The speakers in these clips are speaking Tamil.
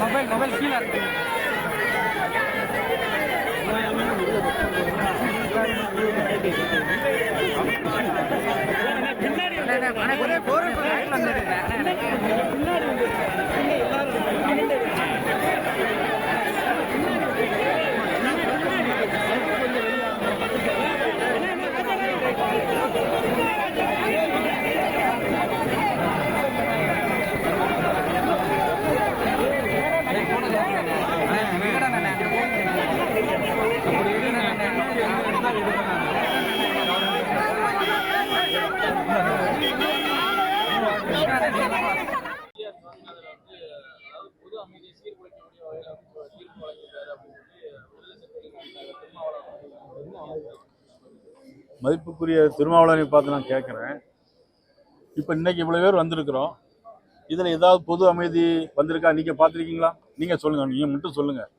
மொபைல் மொபைல் கீழே இருக்கு மதிப்புக்குரிய திருமாவளவனை பார்த்து நான் கேட்குறேன். இப்போ இன்னைக்கு இவ்வளோ பேர் வந்திருக்கிறோம். இதில் ஏதாவது பொது அமைதி வந்திருக்கா? நீங்கள் பார்த்துருக்கீங்களா? நீங்கள் சொல்லுங்கள் நீங்கள் மட்டும் சொல்லுங்கள்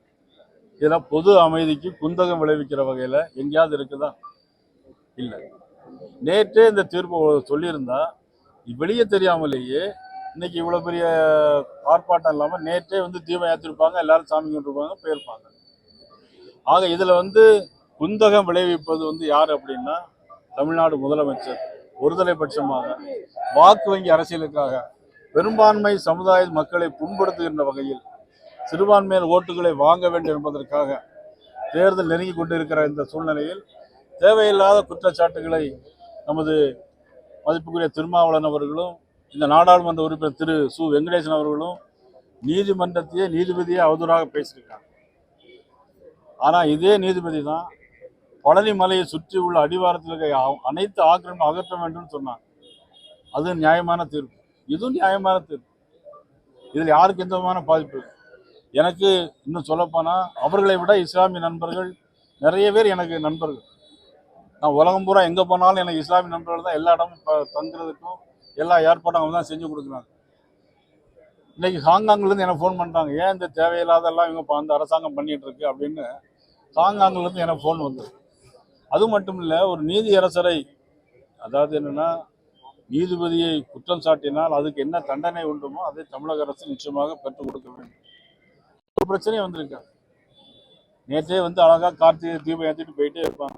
இதில் பொது அமைதிக்கு குந்தகம் விளைவிக்கிற வகையில் எங்கேயாவது இருக்குதா? இல்லை. நேற்றே இந்த தீர்ப்பு சொல்லியிருந்தா வெளியே தெரியாமலேயே இன்னைக்கு இவ்வளோ பெரிய ஆர்ப்பாட்டம் இல்லாமல் நேற்றே வந்து தீபம் ஏற்றிருப்பாங்க எல்லாரும் சாமி கொண்டிருப்பாங்க போயிருப்பாங்க. ஆக இதில் வந்து குந்தகம் விளைவிப்பது வந்து யார் அப்படின்னா தமிழ்நாடு முதலமைச்சர் ஒருதலை பட்சமாக வாக்கு வங்கி அரசியலுக்காக பெரும்பான்மை சமுதாய மக்களை புண்படுத்துகின்ற வகையில் சிறுபான்மையில் ஓட்டுகளை வாங்க வேண்டும் என்பதற்காக தேர்தல் நெருங்கி கொண்டிருக்கிற இந்த சூழ்நிலையில் தேவையில்லாத குற்றச்சாட்டுகளை நமது மதிப்புக்குரிய திருமாவளவன் அவர்களும் இந்த நாடாளுமன்ற உறுப்பினர் திரு சு. வெங்கடேசன் அவர்களும் நீதிமன்றத்தையே நீதிபதியே அவதூறாக பேசியிருக்காங்க. ஆனால் இதே நீதிபதி தான் பழனி மலையை சுற்றி உள்ள அடிவாரத்தில் இருக்க அனைத்து ஆக்கிரமும் அகற்ற வேண்டும் சொன்னாங்க. அது நியாயமான தீர்ப்பு. இதுவும் நியாயமான தீர்ப்பு. இதில் யாருக்கு எந்த விதமான பாதிப்பு எனக்கு இன்னும் சொல்லப்போனால் அவர்களை விட இஸ்லாமிய நண்பர்கள் நிறைய பேர் எனக்கு நண்பர்கள். நான் உலகம் பூரா எங்கே போனாலும் எனக்கு இஸ்லாமிய நண்பர்கள் தான் எல்லா இடமும் இப்போ தங்குறதுக்கும் எல்லா ஏற்பாடும் அவங்க தான் செஞ்சு கொடுக்குறாங்க. இன்னைக்கு ஹாங்காங்லேருந்து எனக்கு ஃபோன் பண்ணுறாங்க ஏன் இந்த தேவையில்லாதெல்லாம் இவங்க இப்போ அந்த அரசாங்கம் பண்ணிட்டு இருக்கு அப்படின்னு ஹாங்காங்லேருந்து எனக்கு ஃபோன் வந்தது. அது மட்டும் இல்லை ஒரு நீதியரசரை அதாவது என்னென்னா நீதிபதியை குற்றம் சாட்டினால் அதுக்கு என்ன தண்டனை உண்டுமோ அதை தமிழக அரசு நிச்சயமாக பெற்றுக் கொடுக்க வேண்டும். ஒரு பிரச்சனையும் வந்திருக்காங்க நேற்றே வந்து அழகாக கார்த்திகை தீபம் ஏற்றிட்டு போயிட்டே இருப்பாங்க.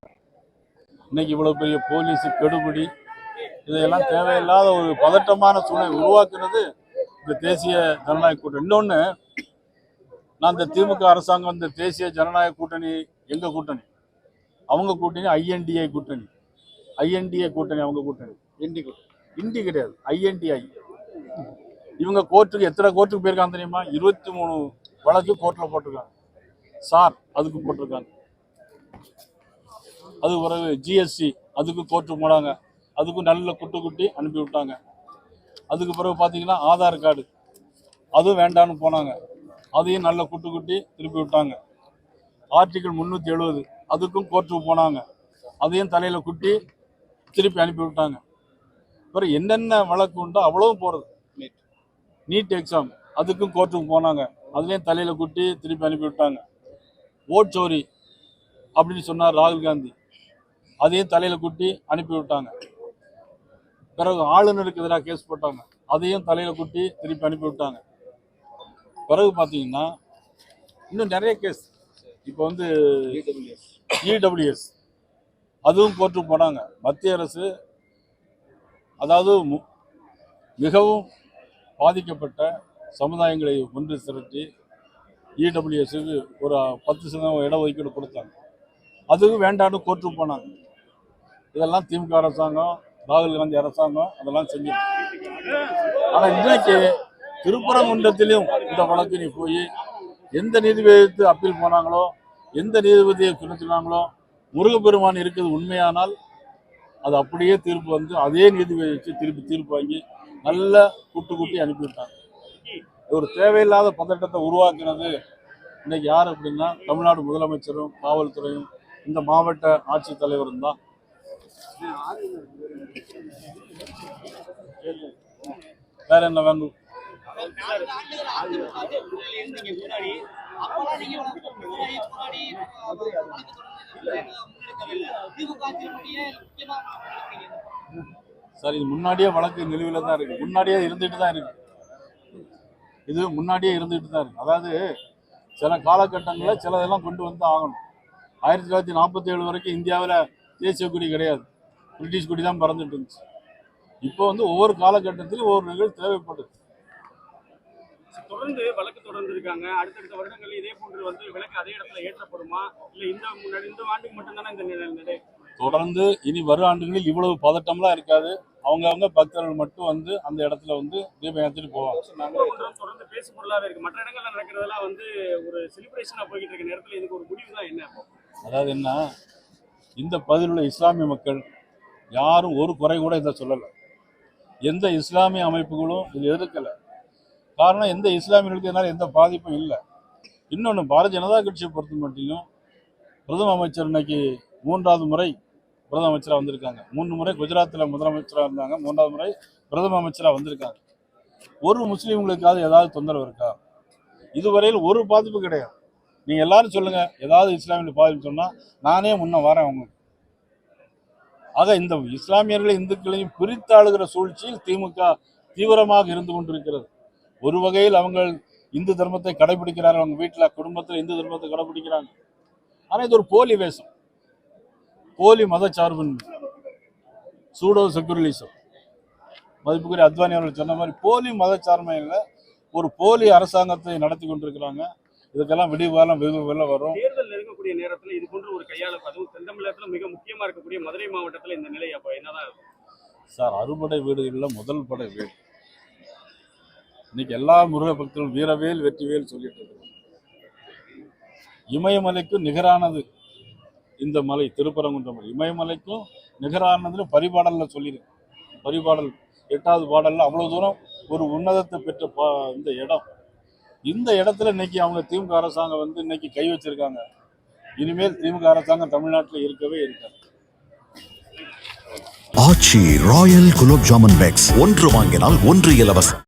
இன்னைக்கு இவ்வளோ பெரிய போலீஸ் கெடுபிடி இதையெல்லாம் தேவையில்லாத ஒரு பதட்டமான சூழ்நிலை உருவாக்குறது இந்த தேசிய ஜனநாயக கூட்டணி. இன்னொன்று நான் இந்த திமுக அரசாங்கம் இந்த தேசிய ஜனநாயக கூட்டணி எங்கள் கூட்டணி? அவங்க கூட்டணி ஐஎன்டிஐ கூட்டணி. ஐஎன்டிஏ கூட்டணி அவங்க கூட்டணி. இண்டி கூட்டணி இண்டி கிடையாது ஐஎன்டிஐ இவங்க கோர்ட்டுக்கு எத்தனை கோர்ட்டுக்கு போயிருக்காங்க தெரியுமா? இருபத்தி மூணு வழக்கு கோர்ட்டில் போட்டிருக்காங்க. சார் அதுக்கு போட்டிருக்காங்க. அது பிறகு ஜிஎஸ்டி அதுக்கு கோர்ட்டுக்கு போனாங்க. அதுக்கும் நல்ல குட்டு குட்டி அனுப்பி விட்டாங்க. அதுக்கு பிறகு பார்த்தீங்கன்னா ஆதார் கார்டு. அதுவும் வேண்டான்னு போனாங்க. அதையும் நல்ல குட்டு குட்டி திருப்பி விட்டாங்க. ஆர்டிகல் முந்நூற்றி எழுபது அதுக்கும் கோர்ட்டுக்கு போனாங்க. அதையும் தலையில் குட்டி திருப்பி அனுப்பி விட்டாங்க. அப்புறம் என்னென்ன வழக்கு உண்டோ அவ்வளவும் போகிறது நீட் எக்ஸாம் அதுக்கும் கோர்ட்டுக்கு போனாங்க. அதுலேயும் தலையில் குட்டி திருப்பி அனுப்பி விட்டாங்க. ஓட் சோரி அப்படின்னு சொன்னார் ராகுல் காந்தி. அதையும் தலையில் குட்டி அனுப்பி விட்டாங்க. பிறகு ஆளுநருக்கு எதிராக கேஸ் போட்டாங்க. அதையும் தலையில் குட்டி திருப்பி அனுப்பி விட்டாங்க. பிறகு பார்த்தீங்கன்னா இன்னும் நிறைய கேஸ் இப்போ வந்து இடபிள்யூஎஸ் அதுவும் கோர்ட்டுக்கு போனாங்க. மத்திய அரசு அதாவது மு- மிகவும் பாதிக்கப்பட்ட சமுதாயங்களை ஒன்று திரட்டி இடபிள்யூஎஸ்க்கு ஒரு பத்து சதவீதம் இடஒதுக்கீடு கொடுத்தாங்க. அதுவும் வேண்டான்னு கோர்ட்டுக்கு போனாங்க. இதெல்லாம் திமுக அரசாங்கம் ராகுல் காந்தி அரசாங்கம் அதெல்லாம் செஞ்சு ஆனால் இன்றைக்கு திருப்பரங்குன்றத்திலும் இந்த வழக்கு நீ போய் எந்த நீதிபதிக்கு அப்பீல் போனாங்களோ எந்த நீதிபதியை குறிச்சினாங்களோ முருகப்பெருமான் இருக்கிறது உண்மையானால் அது அப்படியே தீர்ப்பு வந்து அதே நீதிபதி வச்சு திருப்பி தீர்ப்பு வாங்கி நல்ல கூட்டு கூட்டி அனுப்பிவிட்டாங்க. ஒரு தேவையில்லாத பதட்டத்தை உருவாக்கினது இன்னைக்கு யார் அப்படின்னா தமிழ்நாடு முதலமைச்சரும் காவல்துறையும் இந்த மாவட்ட ஆட்சித்தலைவரும் தான். வேற என்ன வேணும்? சார் இது முன்னாடியே வழக்கு நிலுவையில் தான் இருக்கு. முன்னாடியே இருந்துட்டு தான் இருக்கு. இது முன்னாடியே இருந்துட்டு தான் இருக்கு. அதாவது சில காலகட்டங்களில் சிலதெல்லாம் கொண்டு வந்து ஆகணும். ஆயிரத்தி தொள்ளாயிரத்தி நாற்பத்தி ஏழு வரைக்கும் இந்தியாவில் தேசிய கொடி கிடையாது. பிரிட்டிஷ் கொடி தான் பறந்துட்டு இருந்துச்சு. இப்போ வந்து ஒவ்வொரு காலகட்டத்திலும் ஒவ்வொரு நிகழ்வு தேவைப்படுது. தொடர்ந்து வழக்கு தொடர்ந்து இருக்காங்க. அடுத்தடுத்த வருடங்கள் இதே போன்று வந்து விளக்கு அதே இடத்துல ஏற்றப்படுமா? இல்ல இந்த முன்னாடி இந்த ஆண்டுக்கு மட்டும்தானே இந்த நிலை தொடர்ந்து இனி வரும் ஆண்டுகளில் இவ்வளவு பதட்டம்லாம் இருக்காது. அவங்க அவங்க பக்தர்கள் மட்டும் வந்து அந்த இடத்துல வந்து தீபம் ஏற்றிட்டு போவாங்க. தொடர்ந்து பேசு பொருளாவே இருக்கு. மற்ற இடங்கள்ல நடக்கிறதெல்லாம் வந்து ஒரு செலிப்ரேஷனா போய்கிட்டு இருக்க நேரத்துல இதுக்கு ஒரு முடிவு தான் என்ன? அதாவது என்ன? இந்த பகுதியில் உள்ள இஸ்லாமிய மக்கள் யாரும் ஒரு குறை கூட இதை சொல்லலை. எந்த இஸ்லாமிய அமைப்புகளும் இது எதிர்க்கலை. காரணம் எந்த இஸ்லாமியர்களுக்கு இதனால் எந்த பாதிப்பும் இல்லை. இன்னொன்று பாரதிய ஜனதா கட்சியை பொறுத்த மட்டும் பிரதம அமைச்சர் இன்னைக்கு மூன்றாவது முறை பிரதம அமைச்சராக வந்திருக்காங்க. மூணு முறை குஜராத்தில் முதலமைச்சராக இருந்தாங்க. மூன்றாவது முறை பிரதம அமைச்சராக வந்திருக்காங்க. ஒரு முஸ்லீம்களுக்காவது ஏதாவது தொந்தரவு இருக்கா? இதுவரையில் ஒரு பாதிப்பு கிடையாது. நீங்கள் எல்லாரும் சொல்லுங்கள் ஏதாவது இஸ்லாமியில் பாதிப்பு சொன்னால் நானே முன்ன வரேன் அவங்க ஆக இந்த இஸ்லாமியர்களை இந்துக்களையும் பிரித்து ஆளுகிற சூழ்ச்சியில் திமுக தீவிரமாக இருந்து கொண்டிருக்கிறது. ஒரு வகையில் அவங்க இந்து தர்மத்தை கடைபிடிக்கிறார்கள். அவங்க வீட்டில் குடும்பத்தில் இந்து தர்மத்தை கடைபிடிக்கிறாங்க. ஆனால் இது ஒரு போலி வேஷம். போலி மதச்சார்பின்மை சூடோ செக்குரலிசம் மதிப்புக்குரிய அத்வானி அவர்கள் சொன்ன மாதிரி போலி மதச்சார்மையில் ஒரு போலி அரசாங்கத்தை நடத்தி கொண்டிருக்கிறாங்க. இதுக்கெல்லாம் விடிவு காலம் வெகு வெளில வரும். தேர்தல் நெருங்கக்கூடிய நேரத்துல இது போன்ற ஒரு கையாள அதுவும் தென் தமிழகத்துல மிக முக்கியமா இருக்கக்கூடிய மதுரை மாவட்டத்துல இந்த நிலை அப்போ என்னதான் இருக்கும்? சார் அறுபடை வீடுகளில் முதல் படை வீடு. இன்னைக்கு எல்லா முருக பக்தர்களும் வீரவேல் வெற்றிவேல் சொல்லிட்டு இருக்கிறோம் இமயமலைக்கும் நிகரானது இந்த மலை திருப்பரங்குன்ற மலை. இமயமலைக்கும் நிகரானதுன்னு பரிபாடல்ல சொல்லியிருக்கு பரிபாடல் எட்டாவது பாடல்ல அவ்வளவு தூரம் ஒரு உன்னதத்தை பெற்ற பா- இந்த இடம். இந்த இடத்துல இன்னைக்கு அவங்க திமுக அரசாங்கம் வந்து இன்னைக்கு கை வச்சிருக்காங்க. இனிமேல் திமுக அரசாங்கம் தமிழ்நாட்டில் இருக்கவே இருக்காது. ஆச்சி ராயல் குலோப் ஜாமுன் பேக்ஸ் ஒன்று வாங்கினால் ஒன்று இலவசம்.